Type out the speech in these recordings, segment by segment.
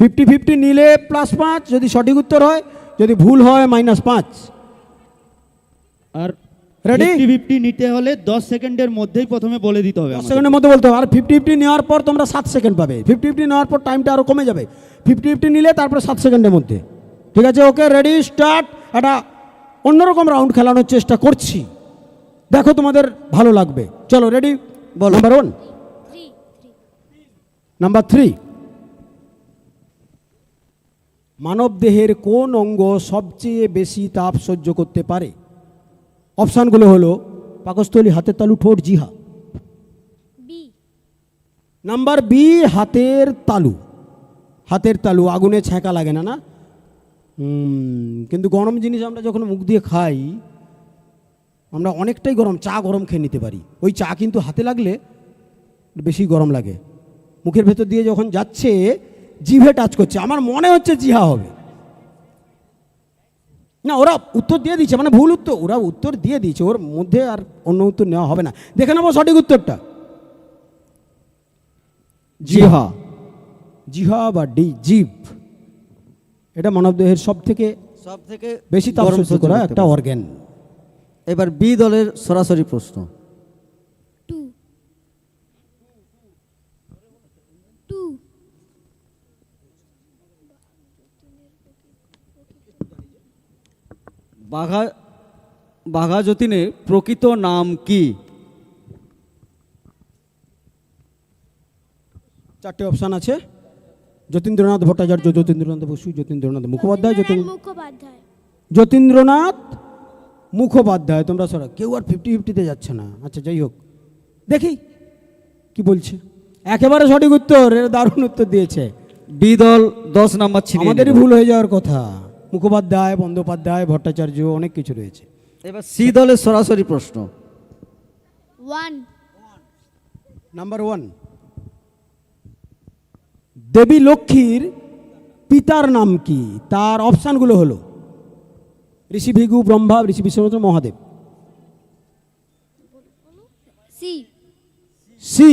Fifty fifty নিলে plus পাঁচ যদি সঠিক উত্তর হয় যদি ভুল হয় মাইনাস পাঁচ। আর রেডি ফিফটি নিতে হলে দশ সেকেন্ডের মধ্যেই প্রথমে বলে দিতে হবে দশ সেকেন্ডের মধ্যে বলতে হবে। আর ফিফটি ফিফটি নেওয়ার পর তোমরা সাত সেকেন্ড পাবে। ফিফটি ফিফটি নেওয়ার পর টাইমটা আরও কমে যাবে। ফিফটি ফিফটি নিলে তারপরে সাত সেকেন্ডের মধ্যে। ঠিক আছে ওকে রেডি স্টার্ট একটা অন্যরকম রাউন্ড খেলানোর চেষ্টা করছি। দেখো তোমাদের ভালো লাগবে। চলো রেডি বল। নাম্বার ওয়ান নাম্বার থ্রি মানব দেহের কোন অঙ্গ সবচেয়ে বেশি তাপ সহ্য করতে পারে? অপশানগুলো হলো পাকস্থলী হাতের তালু ঠোঁট জিহা। বি। নাম্বার বি হাতের তালু। হাতের তালু আগুনে ছ্যাঁকা লাগে না না? কিন্তু গরম জিনিস আমরা যখন মুখ দিয়ে খাই আমরা অনেকটাই গরম চা গরম খেয়ে নিতে পারি। ওই চা কিন্তু হাতে লাগলে বেশি গরম লাগে। মুখের ভেতর দিয়ে যখন যাচ্ছে জিভে টাচ করছে। আমার মনে হচ্ছে জিহা হবে। না ওরা উত্তর দিয়ে দিচ্ছে মানে ভুল উত্তর। ওরা উত্তর দিয়ে দিয়েছে ওর মধ্যে আর অন্য উত্তর নেওয়া হবে না। দেখে নেব সঠিক উত্তরটা। জিহা। জিহা বা ডি জিভ এটা মানবদেহের সব থেকে সব থেকে বেশি তাপ সহ্য করা একটা। অর্গ্যান এবার বি দলের সরাসরি প্রশ্ন। বাঘা বাঘা যতীনের প্রকৃত নাম কি? চারটে অপশান আছে। যতীন্দ্রনাথ ভট্টাচার্য যতীন্দ্রনাথ বসু যতীন্দ্রনাথ মুখোপাধ্যায় যতীন মুখোপাধ্যায়। যতীন্দ্রনাথ মুখোপাধ্যায়। তোমরা সরা কেউ আর ফিফটি ফিফটিতে যাচ্ছে না। আচ্ছা যাই হোক। দেখি কি বলছে। একেবারে সঠিক উত্তর এর দারুণ উত্তর দিয়েছে। বি দল দশ নাম্বার ছিনিয়ে আমাদেরই ভুল হয়ে যাওয়ার কথা। মুখোপাধ্যায় বন্দ্যোপাধ্যায় ভট্টাচার্য অনেক কিছু রয়েছে। এবার সি দলের সরাসরি প্রশ্ন। ওয়ান নাম্বার ওয়ান দেবী লক্ষ্মীর পিতার নাম কি? তার অপশানগুলো হলো ঋষি Bhrigu Brahma Rishi Vishwamitra Mahadev. C C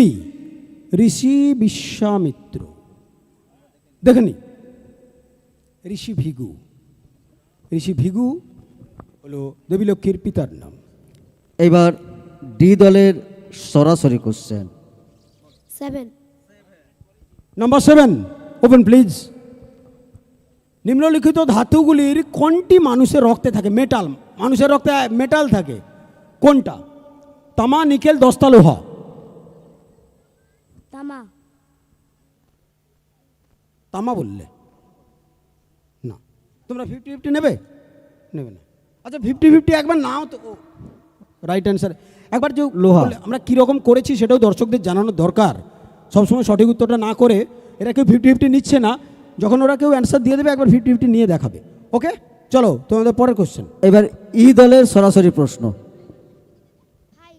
Rishi Vishwamitra. দেখেনি? ঋষি ভিগু। ঋষি ভিগু হলো দেবী লক্ষ্মীর পিতার নাম। এবার ডি দলের সরাসরি question seven number seven open please নিম্নলিখিত ধাতুগুলির কোনটি মানুষের রক্তে থাকে? মেটাল মানুষের রক্তে মেটাল থাকে। কোনটা? তামা নিকেল দস্তা লোহা। তামা। তামা বললে। তোমরা ফিফটি ফিফটি নেবে? নেবে না। আচ্ছা ফিফটি ফিফটি একবার নাও তো। রাইট অ্যান্সার একবার যে লোহা। আমরা কীরকম করেছি সেটাও দর্শকদের জানানো দরকার। সবসময় সঠিক উত্তরটা না করে এরা কেউ ফিফটি ফিফটি নিচ্ছে না। যখন ওরা কেউ অ্যান্সার দিয়ে দেবে একবার ফিফটি ফিফটি নিয়ে দেখাবে। ওকে চলো তোমাদের পরের কোশ্চেন এবার ই দলের সরাসরি প্রশ্ন।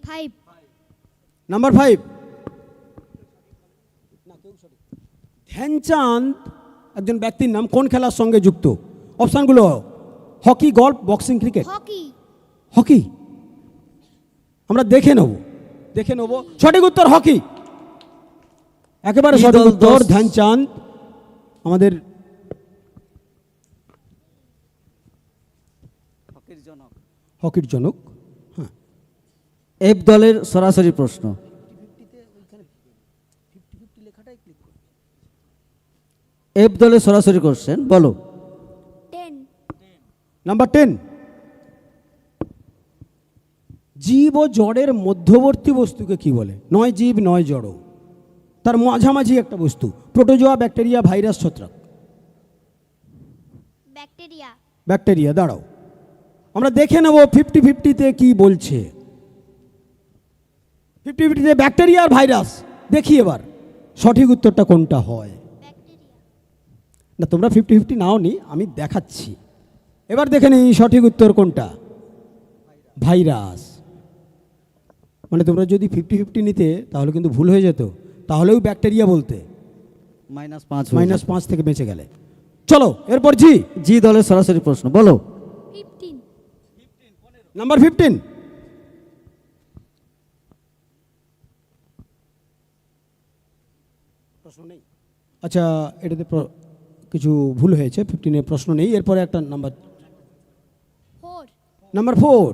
ফাইভ নাম্বার ফাইভ ধ্যানচাঁদ একজন ব্যক্তির নাম কোন খেলার সঙ্গে যুক্ত? অপশানগুলো hockey golf boxing cricket. Hockey. Hockey. আমরা দেখে নেব। দেখে নেব। সঠিক উত্তর হকি। একেবারে সঠিক উত্তর ধ্যানচাঁদ। আমাদের হকির জনক। হ্যাঁ। এফ দলের সরাসরি প্রশ্ন। এফ দলের সরাসরি কোশ্চেন বলো। নাম্বার টেন জীব ও জড়ের মধ্যবর্তী বস্তুকে কি বলে? নয় জীব নয় জড় তার মাঝামাঝি একটা বস্তু প্রোটোজোয়া ব্যাকটেরিয়া ভাইরাস ছত্রাক। ব্যাকটেরিয়া। ব্যাকটেরিয়া দাঁড়াও। আমরা দেখে নেব ফিফটি ফিফটিতে কি বলছে। ফিফটি ফিফটিতে ব্যাকটেরিয়া আর ভাইরাস। দেখি এবার সঠিক উত্তরটা কোনটা হয়? না তোমরা ফিফটি ফিফটি নাও নি আমি দেখাচ্ছি। এবার দেখে নিই সঠিক উত্তর কোনটা। ভাইরাস। মানে তোমরা যদি ফিফটি ফিফটি নিতে তাহলে কিন্তু ভুল হয়ে যেত। তাহলেও ব্যাকটেরিয়া বলতে। মাইনাস পাঁচ মাইনাস পাঁচ থেকে বেঁচে গেলে। চলো এরপর জি। জি দলের সরাসরি প্রশ্ন বলো। ফিফটিন নাম্বার ফিফটিন আচ্ছা এটাতে কিছু ভুল হয়েছে ফিফটিনের প্রশ্ন নেই। এরপরে একটা নাম্বার নাম্বার ফোর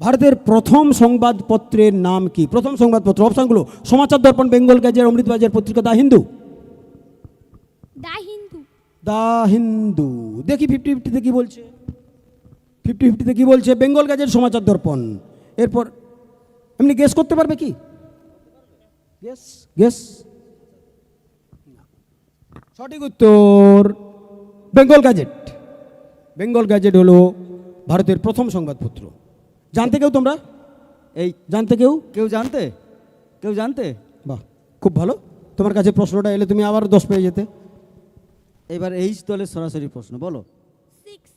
ভারতের প্রথম সংবাদপত্রের নাম কি? প্রথম সংবাদপত্র অপশনগুলো সমাচার দর্পণ Bengal Gazette Amrita Bazar Patrika the Hindu. The Hindu. The Hindu. দেখি ফিফটি ফিফটিতে কি বলছে? ফিফটি ফিফটিতে কি বলছে? বেঙ্গল গ্যাজেট সমাচার দর্পণ। এরপর এমনি গেস করতে পারবে কি? গেস গেস সঠিক উত্তর বেঙ্গল গ্যাজেট। বেঙ্গল গ্যাজেট হলো ভারতের প্রথম সংবাদপত্র। জানতে কেউ তোমরা? এই জানতে কেউ? কেউ জানতে? কেউ জানতে? বাহ খুব ভালো। তোমার কাছে প্রশ্নটা এলে তুমি আবার দশ পেয়ে যেতে। এবার এইচ দলের সরাসরি প্রশ্ন বলো। সিক্স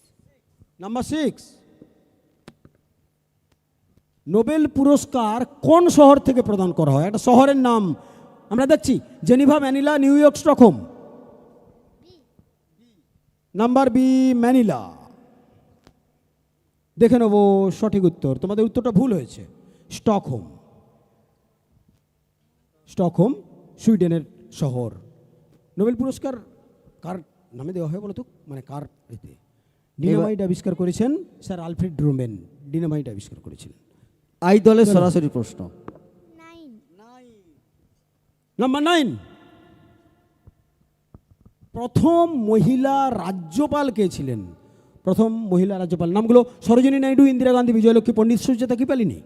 নাম্বার সিক্স নোবেল পুরস্কার কোন শহর থেকে প্রদান করা হয়? একটা শহরের নাম। আমরা দেখছি Geneva Manila New York Stockholm. Number B Manila. দেখে নেব সঠিক উত্তর। তোমাদের উত্তরটা ভুল হয়েছে। স্টকহোম। স্টকহোম সুইডেনের শহর। নোবেল পুরস্কার কার নামে দেওয়া হয় বলো তো? মানে কার এতে? ডিনামাইট আবিষ্কার করেছেন স্যার আলফ্রেড ড্রোমেন ডিনামাইট আবিষ্কার করেছিলেন। আই দলের সরাসরি প্রশ্ন। নাইন। Number nine. প্রথম মহিলা রাজ্যপাল কে ছিলেন? প্রথম মহিলা রাজ্যপাল। নামগুলো সরোজিনী নাইডু, ইন্দিরা গান্ধী, বিজয়লক্ষ্মী পণ্ডিত সুচেতা কি পালিনি?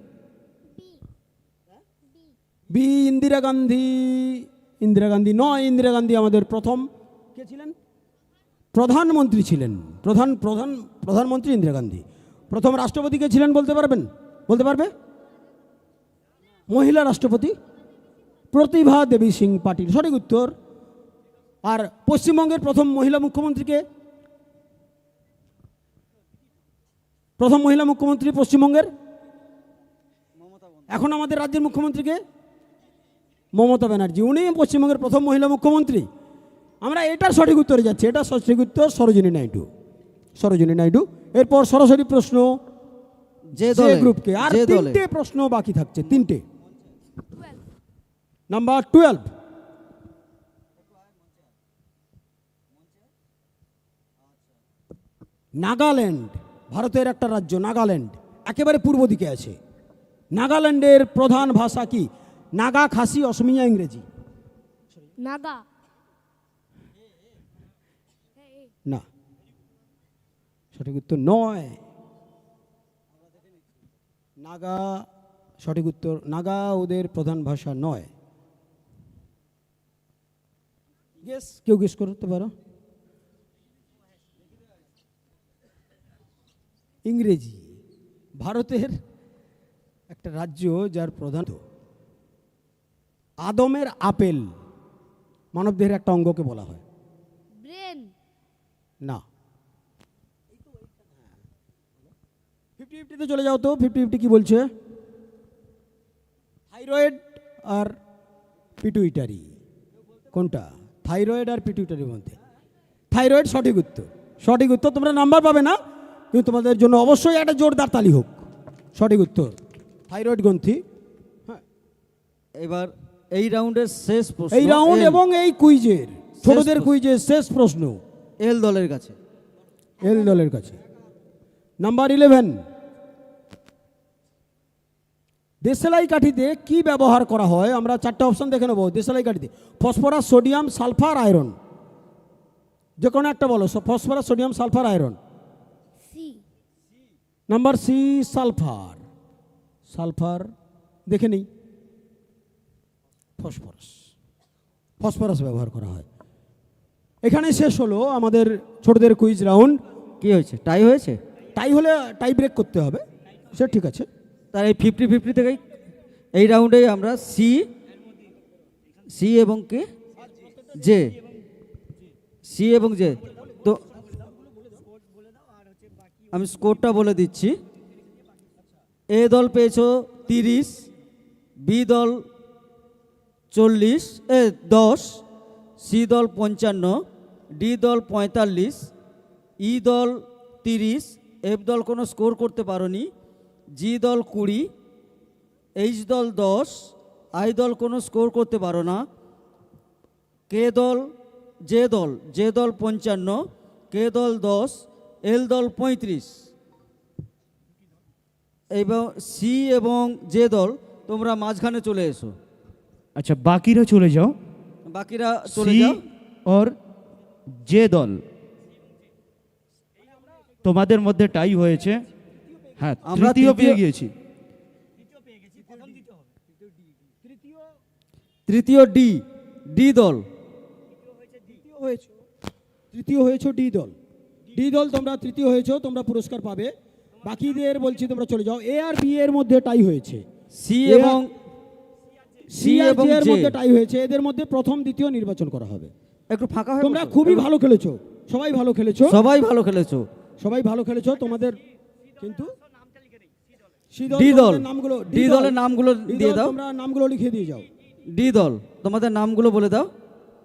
বি, ইন্দিরা গান্ধী। ইন্দিরা গান্ধী নয়, ইন্দিরা গান্ধী আমাদের প্রথম। কে ছিলেন? প্রধানমন্ত্রী ছিলেন। প্রধান প্রধান, প্রধানমন্ত্রী ইন্দিরা গান্ধী। প্রথম রাষ্ট্রপতি কে ছিলেন বলতে পারবেন? বলতে পারবে? মহিলা রাষ্ট্রপতি প্রতিভা দেবী সিং পাটিল। সঠিক উত্তর আর পশ্চিমবঙ্গের প্রথম মহিলা মুখ্যমন্ত্রীকে? প্রথম মহিলা মুখ্যমন্ত্রী পশ্চিমবঙ্গের? এখন আমাদের রাজ্যের মুখ্যমন্ত্রীকে? মমতা ব্যানার্জি। উনি পশ্চিমবঙ্গের প্রথম মহিলা মুখ্যমন্ত্রী। আমরা এটার সঠিক উত্তরে যাচ্ছি। এটা সঠিক উত্তর সরোজিনী নাইডু। সরোজিনী নাইডু। এরপর সরাসরি প্রশ্ন যে যে গ্রুপকে। আর তিনটে প্রশ্ন বাকি থাকছে। তিনটে। Number twelve. নাগাল্যান্ড ভারতের একটা রাজ্য নাগাল্যান্ড একেবারে পূর্ব দিকে আছে। নাগাল্যান্ডের প্রধান ভাষা কি? নাগা খাসি অসমিয়া ইংরেজি। নাগা। না। সঠিক উত্তর নয়। নাগা সঠিক উত্তর নাগা ওদের প্রধান ভাষা নয়। গেস কেউ গেস করতে পারো? ইংরেজি। ভারতের একটা রাজ্য যার প্রধান আদমের আপেল মানবদেহের একটা অঙ্গকে বলা হয়। ব্রেন। না। ফিফটি ফিফটিতে চলে যাও তো ফিফটি ফিফটি কি বলছে? থাইরয়েড আর পিটুইটারি। কোনটা? থাইরয়েড আর পিটুইটারির মধ্যে। থাইরয়েড সঠিক উত্তর। সঠিক উত্তর তোমরা নাম্বার পাবে না? কিন্তু তোমাদের জন্য অবশ্যই একটা জোরদার তালি হোক। সঠিক উত্তর থাইরয়েড গ্রন্থি। হ্যাঁ। এবার এই রাউন্ডের শেষ প্রশ্ন এই রাউন্ড এবং এই কুইজের ছোটদের কুইজের শেষ প্রশ্ন। এল দলের কাছে। এল দলের কাছে। নাম্বার ইলেভেন দেশালাই কাঠিতে কি ব্যবহার করা হয়? আমরা চারটে অপশন দেখে নেব। দেশালাই কাঠিতে ফসফরাস সোডিয়াম সালফার আয়রন। যে কোনো একটা বলো phosphorus sodium sulphur iron. Number C sulphur sulphur দেখে নিই। ফসফরাস ফসফরাস ব্যবহার করা হয়। এখানে শেষ হলো আমাদের ছোটদের কুইজ রাউন্ড কি হয়েছে? টাই হয়েছে? টাই হলে টাই ব্রেক করতে হবে। সে ঠিক আছে। তার এই ফিফটি ফিফটি থেকেই এই রাউন্ডেই আমরা সি সি এবং কে? জে সি এবং জে তো আমি স্কোরটা বলে দিচ্ছি। এ দল পেয়েছ তিরিশ, বি দল চল্লিশ, এ দশ, সি দল পঞ্চান্ন, ডি দল পঁয়তাল্লিশ, ই দল তিরিশ, এফ দল কোনো স্কোর করতে পারোনি, জি দল কুড়ি, এইচ দল দশ, আই দল কোনো স্কোর করতে পারো না, কে দল, জে দল জে দল পঞ্চান্ন, কে দল দশ এল দল পঁয়ত্রিশ। এবং সি এবং জে দল তোমরা মাঝখানে চলে এসো। আচ্ছা বাকিরা চলে যাও। বাকিরা চলে যাও। और জে দল। তোমাদের মধ্যে টাই হয়েছে। হ্যাঁ আমরা তৃতীয় পেয়ে গিয়েছি। তৃতীয় ডি ডি দল। তৃতীয় হয়েছো তৃতীয় হয়েছো ডি দল। ডি দল তোমরা তৃতীয় হয়েছো তোমরা পুরস্কার পাবে। বাকিদের বলছি তোমরা চলে যাও। এ আর বি এর মধ্যে টাই হয়েছে। সি এবং সি আর জে এর মধ্যে টাই হয়েছে। এদের মধ্যে প্রথম দ্বিতীয় নির্বাচন করা হবে। একটু ফাঁকা হয়ে তোমরা খুবই ভালো খেলেছো। সবাই ভালো খেলেছো। সবাই ভালো খেলেছো। সবাই ভালো খেলেছো। তোমাদের কিন্তু ডি দল। নামগুলো ডি দলের নামগুলো দিয়ে দাও। তোমরা নামগুলো লিখে দিয়ে যাও। ডি দল তোমাদের নামগুলো বলে দাও।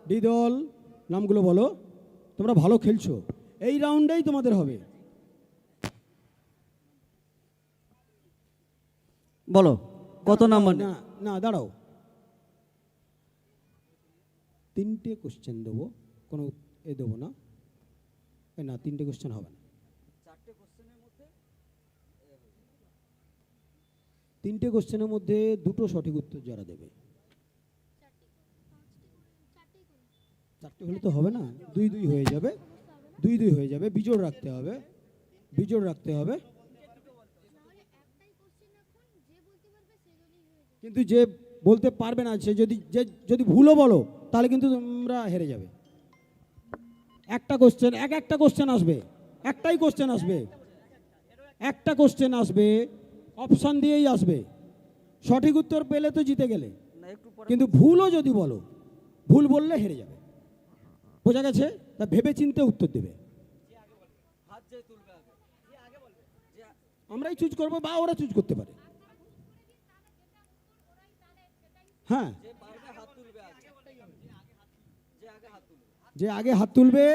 ডি দল নামগুলো বলো। তোমরা ভালো খেলছো। এই রাউন্ডেই তোমাদের হবে। বলো কত নাম্বার? না না দাঁড়াও। তিনটে কোশ্চেন দেবো কোনো এ দেবো না। না তিনটে কোশ্চেন হবে না। তিনটে কোশ্চেনের মধ্যে দুটো সঠিক উত্তর যারা দেবে। চারটে হলে তো হবে না দুই দুই হয়ে যাবে। দুই দুই হয়ে যাবে। বিজোড় রাখতে হবে। বিজোড় রাখতে হবে। কিন্তু যে বলতে পারবে না সে যদি যে যদি ভুলও বলো তাহলে কিন্তু তোমরা হেরে যাবে। একটা কোশ্চেন এক একটা কোশ্চেন আসবে। একটাই কোশ্চেন আসবে। একটা কোশ্চেন আসবে। অপশান দিয়েই আসবে। সঠিক উত্তর পেলে তো জিতে গেলে। কিন্তু ভুলও যদি বলো ভুল বললে হেরে যাবে। বোঝা গেছে? তা ভেবে চিনতে উত্তর দেবে। আমরাই চুজ করব বা ওরা চুজ করতে পারে। হ্যাঁ। যে আগে হাত তুলবে,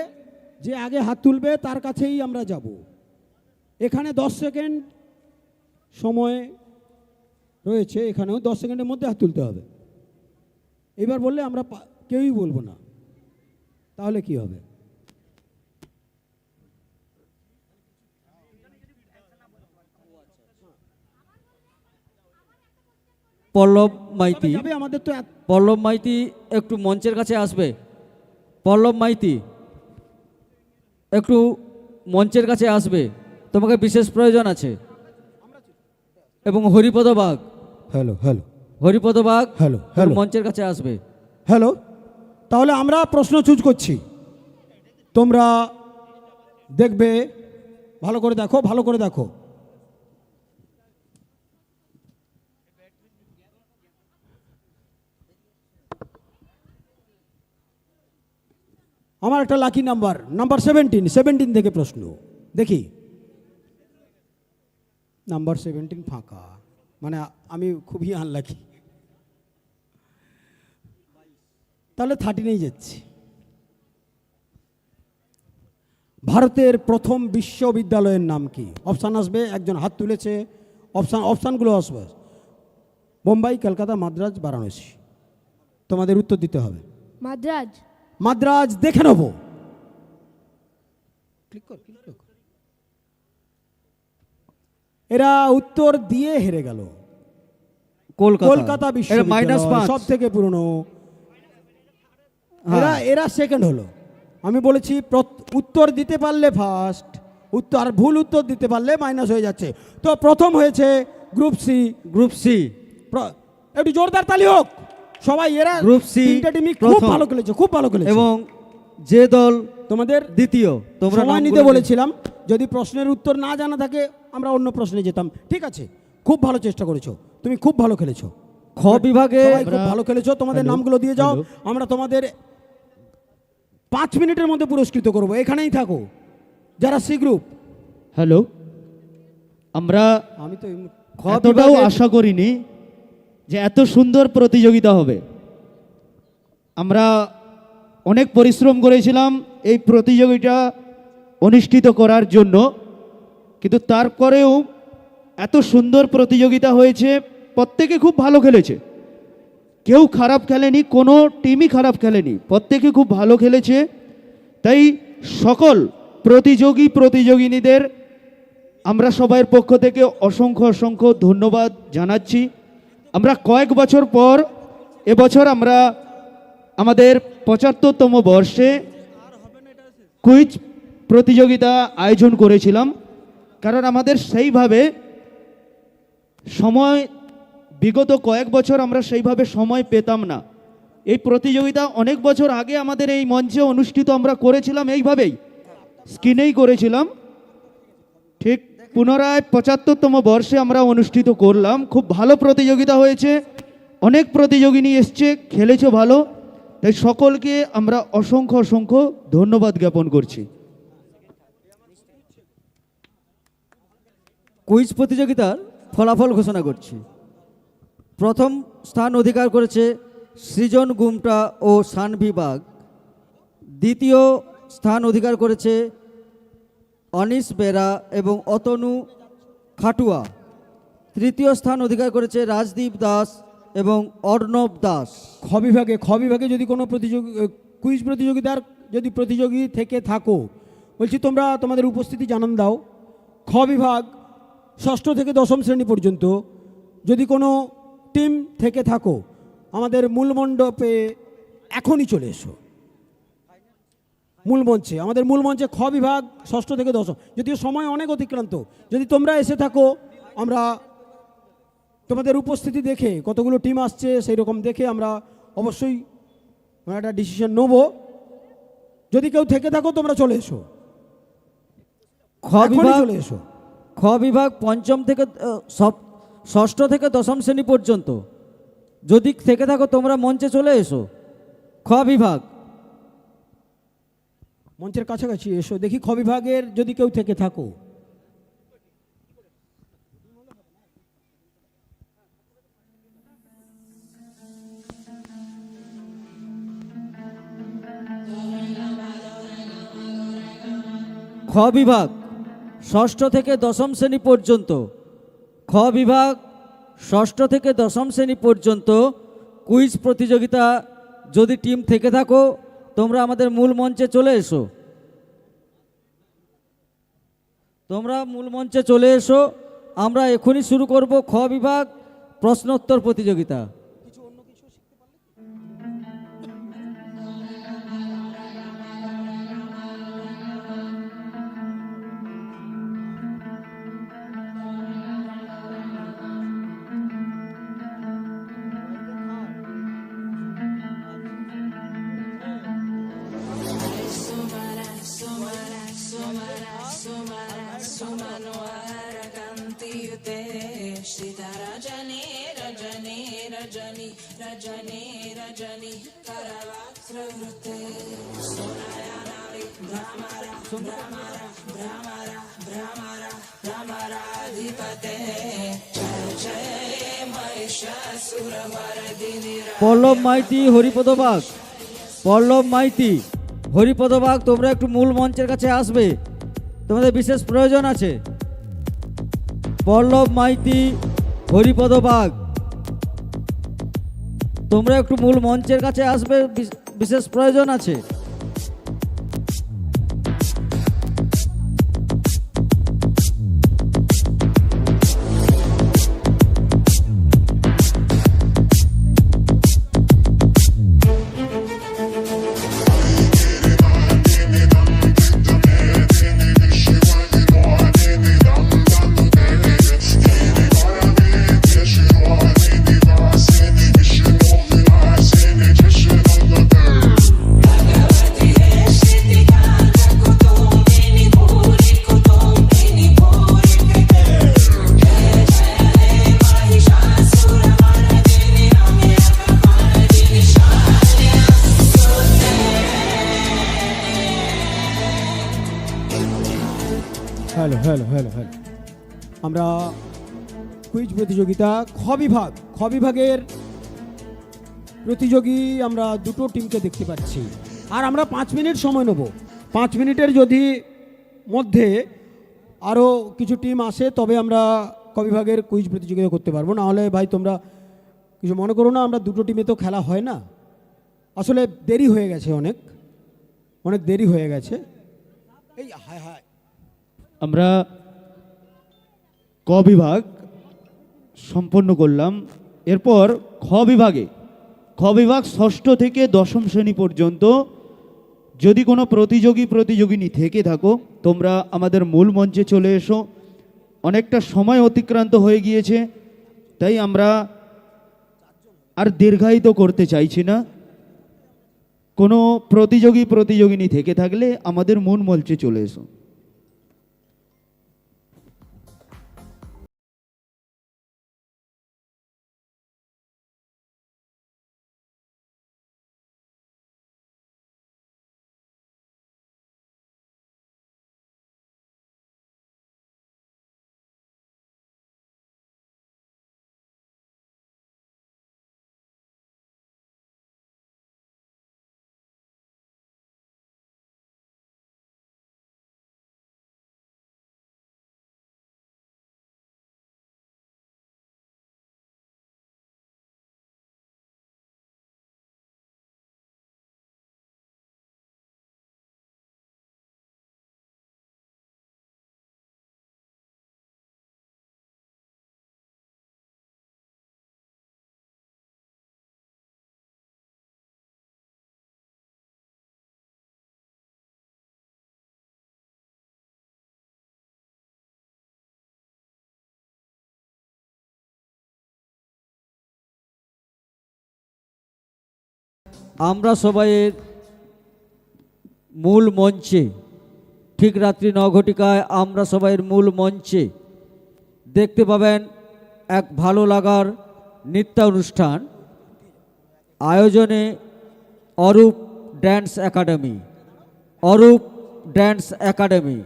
যে আগে হাত তুলবে, তার কাছেই আমরা যাব। এখানে দশ সেকেন্ড সময় রয়েছে, এখানেও দশ সেকেন্ডের মধ্যে হাত তুলতে হবে। এবার বললে আমরা কেউই বলব না। তাহলে কি হবে? পল্লব মাইতি। আমাদের তো পল্লব মাইতি একটু মঞ্চের কাছে আসবে। পল্লব মাইতি একটু মঞ্চের কাছে আসবে। তোমাকে বিশেষ প্রয়োজন আছে। এবং হরিপদ বাঘ। হ্যালো হ্যালো হরিপদ বাঘ হ্যালো হ্যালো মঞ্চের কাছে আসবে। হ্যালো তাহলে আমরা প্রশ্ন চুজ করছি। তোমরা দেখবে ভালো করে দেখো ভালো করে দেখো। আমার একটা lucky number number seventeen seventeen থেকে প্রশ্ন। দেখি। নাম্বার সেভেন্টিন ফাঁকা। মানে আমি খুবই আনলাকি তাহলে থার্টিনেই যাচ্ছি। ভারতের প্রথম বিশ্ববিদ্যালয়ের নাম কি? অপশান আসবে, একজন হাত তুলেছে। অপশান অপশানগুলো আসবে। বোম্বাই কলকাতা, মাদ্রাজ, বারাণসী। তোমাদের উত্তর দিতে হবে। মাদ্রাজ। মাদ্রাজ দেখে নেব। এরা উত্তর দিয়ে হেরে গেল। কলকাতা। বিশ্ববিদ্যালয় সব থেকে পুরনো। হ্যাঁ। এরা এরা সেকেন্ড হলো। আমি বলেছি উত্তর দিতে পারলে ফার্স্ট উত্তর আর ভুল উত্তর দিতে পারলে মাইনাস হয়ে যাচ্ছে। তো প্রথম হয়েছে গ্রুপ সি গ্রুপ সি একটু জোরদার তালি হোক। সবাই এরা Group C তিনটা টিমই খুব ভালো খেলেছে খুব ভালো খেলেছে। এবং যে দল তোমাদের দ্বিতীয় তোমরা সময় নিতে বলেছিলাম যদি প্রশ্নের উত্তর না জানা থাকে আমরা অন্য প্রশ্নে যেতাম। ঠিক আছে খুব ভালো চেষ্টা করেছ তুমি খুব ভালো খেলেছো। খ বিভাগে খুব ভালো খেলেছো তোমাদের নামগুলো দিয়ে যাও আমরা তোমাদের পাঁচ মিনিটের মধ্যে পুরস্কৃত করব এখানেই থাকো যারা সি গ্রুপ হ্যালো আমরা আমি তো এতটাও বিভাগে- আশা করিনি যে এত সুন্দর প্রতিযোগিতা হবে। আমরা অনেক পরিশ্রম করেছিলাম এই প্রতিযোগিতা অনুষ্ঠিত করার জন্য, কিন্তু তারপরেও এত সুন্দর প্রতিযোগিতা হয়েছে, প্রত্যেকে খুব ভালো খেলেছে। কেউ খারাপ খেলেনি, কোনো টিমই খারাপ খেলেনি, প্রত্যেকে খুব ভালো খেলেছে। তাই সকল প্রতিযোগী, প্রতিযোগিনীদের আমরা সবাইয়ের পক্ষ থেকে অসংখ্য অসংখ্য ধন্যবাদ জানাচ্ছি। আমরা কয়েক বছর পর এবছর আমরা আমাদের পঁচাত্তরতম বর্ষে কুইজ প্রতিযোগিতা আয়োজন করেছিলাম। কারণ আমাদের সেইভাবে সময়, বিগত কয়েক বছর আমরা সেইভাবে সময় পেতাম না। এই প্রতিযোগিতা অনেক বছর আগে আমাদের এই মঞ্চে অনুষ্ঠিত আমরা করেছিলাম এইভাবেই। স্ক্রিনেই করেছিলাম। ঠিক পুনরায় পঁচাত্তরতম বর্ষে আমরা অনুষ্ঠিত করলাম। খুব ভালো প্রতিযোগিতা হয়েছে। অনেক প্রতিযোগিনী এসছে, খেলেছে ভালো। তাই সকলকে আমরা অসংখ্য অসংখ্য ধন্যবাদ জ্ঞাপন করছি। কুইজ প্রতিযোগিতার ফলাফল ঘোষণা করছি। প্রথম স্থান অধিকার করেছে সৃজন গুমটা ও সান বিভাগ দ্বিতীয় স্থান অধিকার করেছে অনিশ বেরা এবং অতনু খাটুয়া। তৃতীয় স্থান অধিকার করেছে রাজদীপ দাস এবং অর্ণব দাস। খ বিভাগে খ বিভাগে যদি কোনো প্রতিযোগী কুইজ প্রতিযোগিতার যদি প্রতিযোগী থেকে থাকো, বলছি তোমরা তোমাদের উপস্থিতি জানান দাও। খ বিভাগ, ষষ্ঠ থেকে দশম শ্রেণি পর্যন্ত যদি কোনো টিম থেকে থাকো, আমাদের মূল মণ্ডপে এখনই চলে এসো। মূল মঞ্চে আমাদের মূল মঞ্চে খ বিভাগ ষষ্ঠ থেকে দশম। যদিও সময় অনেক অতিক্রান্ত যদি তোমরা এসে থাকো আমরা তোমাদের উপস্থিতি দেখে কতগুলো টিম আসছে সেই রকম দেখে আমরা অবশ্যই একটা ডিসিশন নেব। যদি কেউ থেকে থাকো তোমরা চলে এসো। খ বিভাগ চলে এসো। খ বিভাগ পঞ্চম থেকে সব ষষ্ঠ থেকে দশম শ্রেণি পর্যন্ত। যদি থেকে থাকো তোমরা মঞ্চে চলে এসো। খ বিভাগ। মঞ্চের কাছাকাছি এসো, দেখি খ বিভাগের যদি কেউ থেকে থাকো। খ বিভাগ ষষ্ঠ থেকে দশম শ্রেণি পর্যন্ত। খ বিভাগ ষষ্ঠ থেকে দশম শ্রেণি পর্যন্ত। কুইজ প্রতিযোগিতা, যদি টিম থেকে থাকো তোমরা আমাদের মূল মঞ্চে চলে এসো। তোমরা মূল মঞ্চে চলে এসো। আমরা এখনই শুরু করব খ বিভাগ প্রশ্নোত্তর প্রতিযোগিতা। পল্লব মাইতি, হরিপদ বাগ। পল্লব মাইতি, হরিপদ বাগ, তোমরা একটু মূল মঞ্চের কাছে আসবে। তোমাদের বিশেষ প্রয়োজন আছে। পল্লব মাইতি, হরিপদ বাগ। তোমরা একটু মূল মঞ্চের কাছে আসবে বিশেষ প্রয়োজন আছে। Hello hello hello. আমরা কুইজ প্রতিযোগিতা খ বিভাগ, খ বিভাগের প্রতিযোগী আমরা দুটো টিমকে দেখতে পাচ্ছি। আর আমরা পাঁচ মিনিট সময় নেব। পাঁচ মিনিটের যদি মধ্যে আরও কিছু টিম আসে, তবে আমরা ক বিভাগের কুইজ প্রতিযোগিতা করতে পারব। না হলে ভাই তোমরা কিছু মনে করো না, আমরা দুটো টিমে তো খেলা হয় না। আসলে দেরি হয়ে গেছে অনেক। অনেক দেরি হয়ে গেছে। এই, হায় হায়। আমরা ক বিভাগ সম্পন্ন করলাম। এরপর খ বিভাগে। খ বিভাগ ষষ্ঠ থেকে দশম শ্রেণি পর্যন্ত যদি কোনো প্রতিযোগী প্রতিযোগিনী থেকে থাকো, তোমরা আমাদের মূল মঞ্চে চলে এসো। অনেকটা সময় অতিক্রান্ত হয়ে গিয়েছে, তাই আমরা আর দীর্ঘায়িত করতে চাইছি না। কোনো প্রতিযোগী প্রতিযোগিনী থেকে থাকলে আমাদের মূল মঞ্চে চলে এসো। আমরা সবাইয়ের মূল মঞ্চে, ঠিক রাত্রি ন ঘটিকায় আমরা সবাইয়ের মূল মঞ্চে দেখতে পাবেন এক ভালো লাগার নৃত্যানুষ্ঠান, আয়োজনে Arup dance academy Arup dance academy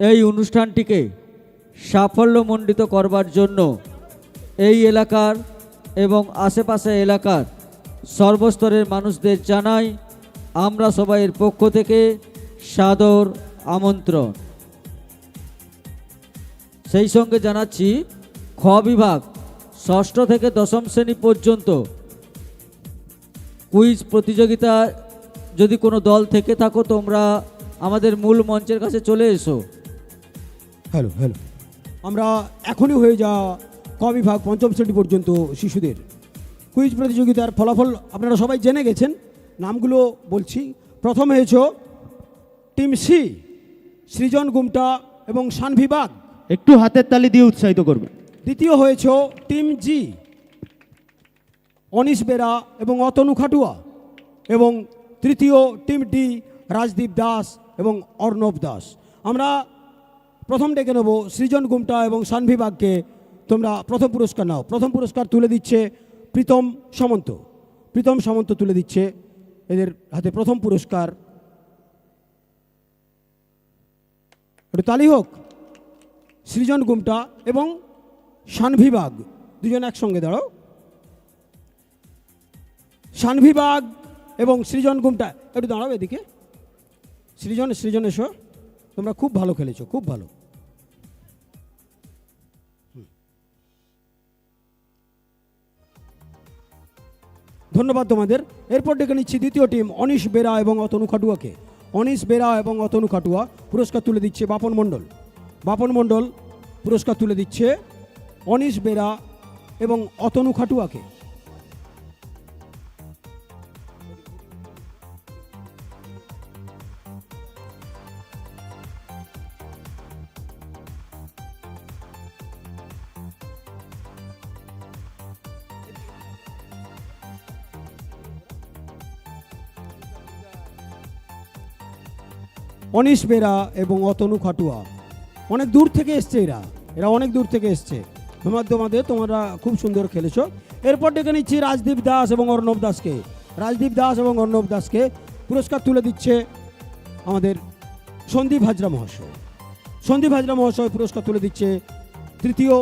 এই অনুষ্ঠানটিকে সাফল্যমণ্ডিত করবার জন্য এই এলাকার এবং আশেপাশে এলাকার সর্বস্তরের মানুষদের জানাই, আমরা সবাইয়ের পক্ষ থেকে সাদর আমন্ত্রণ। সেই সঙ্গে জানাচ্ছি, খ বিভাগ, ষষ্ঠ থেকে দশম শ্রেণি পর্যন্ত কুইজ প্রতিযোগিতা, যদি কোনো দল থেকে থাকো, তোমরা আমাদের মূল মঞ্চের কাছে চলে এসো। Hello hello. আমরা এখনই হয়ে যা ক বিভাগ পঞ্চম শ্রেণি পর্যন্ত শিশুদের। কুইজ প্রতিযোগিতার ফলাফল আপনারা সবাই জেনে গেছেন। নামগুলো বলছি। প্রথম হয়েছ টিম সি সৃজন গুমটা এবং সানভি বাগ। একটু হাতের তালি দিয়ে উৎসাহিত করবে দ্বিতীয় হয়েছ টিম জি অনিশ বেরা এবং অতনু খাটুয়া। এবং তৃতীয় টিম ডি রাজদীপ দাস এবং অর্ণব দাস। আমরা প্রথম ডেকে নেব সৃজন গুমটা এবং সানভি বাগকে। তোমরা প্রথম পুরস্কার নাও। প্রথম পুরস্কার তুলে দিচ্ছে প্রীতম সামন্ত। প্রীতম সামন্ত তুলে দিচ্ছে এদের হাতে প্রথম পুরস্কার। একটু তালি হোক। সৃজন গুমটা এবং শানভিবাগ দুজন একসঙ্গে দাঁড়াও। শানভিবাগ এবং সৃজন গুমটা একটু দাঁড়াও এদিকে। সৃজন সৃজন এসো। তোমরা খুব ভালো খেলেছো, খুব ভালো। ধন্যবাদ তোমাদের। এরপর ডেকে নিচ্ছি দ্বিতীয় টিম, অনিশ বেরা এবং অতনু খাটুয়াকে। অনিশ বেরা এবং অতনু খাটুয়া পুরস্কার তুলে দিচ্ছে বাপন মণ্ডল। বাপন মণ্ডল পুরস্কার তুলে দিচ্ছে অনিশ বেরা এবং অতনু খাটুয়াকে। অনিশ বেরা এবং অতনু খাটুয়া। অনেক দূর থেকে এসছে এরা। এরা অনেক দূর থেকে এসছে। তোমাদের তোমরা খুব সুন্দর খেলেছো। এরপর ডেকে নিচ্ছি রাজদীপ দাস এবং অর্ণব দাসকে। রাজদীপ দাস এবং অর্ণব দাসকে পুরস্কার তুলে দিচ্ছে আমাদের সন্দীপ হাজরা মহাশয়। সন্দীপ হাজরা মহাশয় পুরস্কার তুলে দিচ্ছে তৃতীয়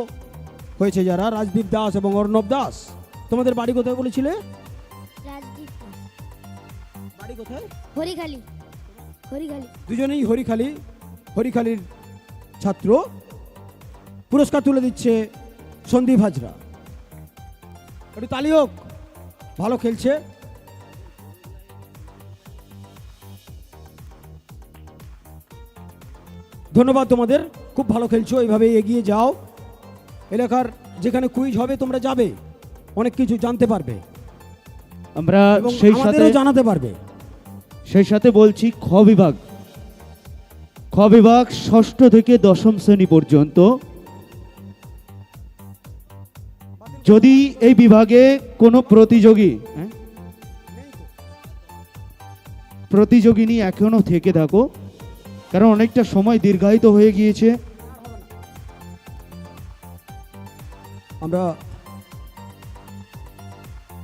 হয়েছে যারা রাজদীপ দাস এবং অর্ণব দাস। তোমাদের বাড়ি কোথায় বলেছিলে? বাড়ি কোথায়? হরিখালি। হরিখালি। দুজনেই হরিখালি হরিখালির ছাত্র। পুরস্কার তুলে দিচ্ছে সন্দীপ হাজরা। একটু তালি হোক ভালো খেলছে। ধন্যবাদ তোমাদের খুব ভালো খেলছো এইভাবে এগিয়ে যাও। এলাকার যেখানে কুইজ হবে তোমরা যাবে অনেক কিছু জানতে পারবে। আমরা সেই সাথে জানাতে পারবে। সেই সাথে বলছি খ বিভাগ। খ বিভাগ ষষ্ঠ থেকে দশম শ্রেণি পর্যন্ত। যদি এই বিভাগে কোনো প্রতিযোগী হ্যাঁ? প্রতিযোগিনী এখনও থেকে থাকো, কারণ অনেকটা সময় দীর্ঘায়িত হয়ে গিয়েছে। আমরা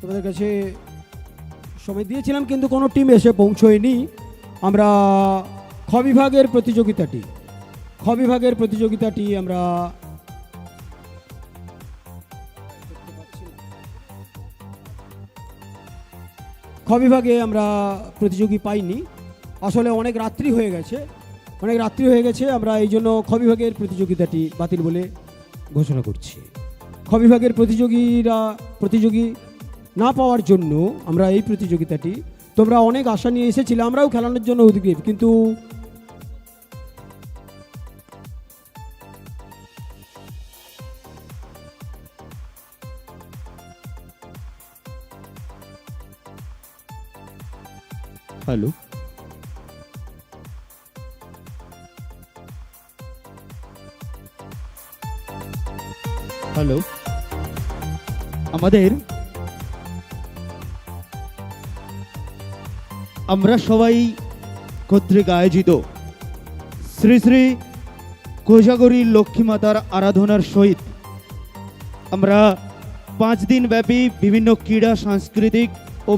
তোমাদের কাছে সময় দিয়েছিলাম, কিন্তু কোনো টিম এসে পৌঁছয়নি। আমরা খ বিভাগের প্রতিযোগিতাটি, খ বিভাগের প্রতিযোগিতাটি আমরা খ বিভাগে আমরা প্রতিযোগী পাইনি। আসলে অনেক রাত্রি হয়ে গেছে, অনেক রাত্রি হয়ে গেছে, আমরা এই জন্য খ বিভাগের প্রতিযোগিতাটি বাতিল বলে ঘোষণা করছি। খ বিভাগের প্রতিযোগীরা, প্রতিযোগী না পাওয়ার জন্য আমরা এই প্রতিযোগিতাটি, তোমরা অনেক আশা নিয়ে এসেছিলে, আমরাও খেলানোর জন্য উদ্গ্রীব, কিন্তু হ্যালো। হ্যালো। আমাদের আমরা সবাই কর্তৃক আয়োজিত শ্রী শ্রী কোজাগরী লক্ষ্মীমাতার আরাধনার সহিত আমরা পাঁচ দিন ব্যাপী বিভিন্ন ক্রীড়া, সাংস্কৃতিক